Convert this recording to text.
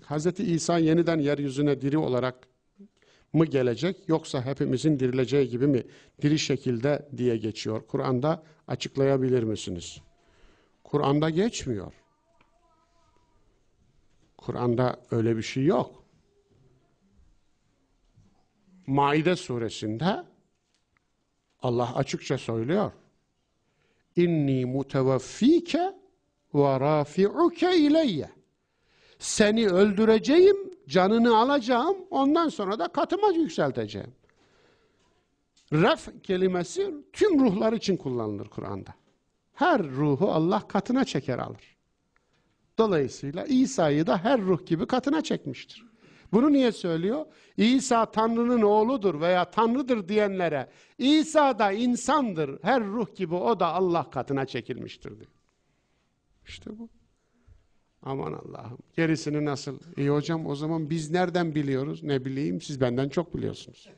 yapmıştık. Hazreti İsa yeniden yeryüzüne diri olarak mı gelecek yoksa hepimizin dirileceği gibi mi diri şekilde diye geçiyor. Kur'an'da açıklayabilir misiniz? Kur'an'da geçmiyor. Kur'an'da öyle bir şey yok. Maide suresinde Allah açıkça söylüyor. İnni muteveffike ve rafi'uke ileyye. Seni öldüreceğim, canını alacağım, ondan sonra da katıma yükselteceğim. Ref kelimesi tüm ruhlar için kullanılır Kur'an'da. Her ruhu Allah katına çeker alır. Dolayısıyla İsa'yı da her ruh gibi katına çekmiştir. Bunu niye söylüyor? İsa Tanrı'nın oğludur veya Tanrı'dır diyenlere İsa da insandır, her ruh gibi o da Allah katına çekilmiştir diyor. İşte bu. Aman Allah'ım. Gerisini nasıl? İyi hocam o zaman biz nereden biliyoruz? Ne bileyim siz benden çok biliyorsunuz.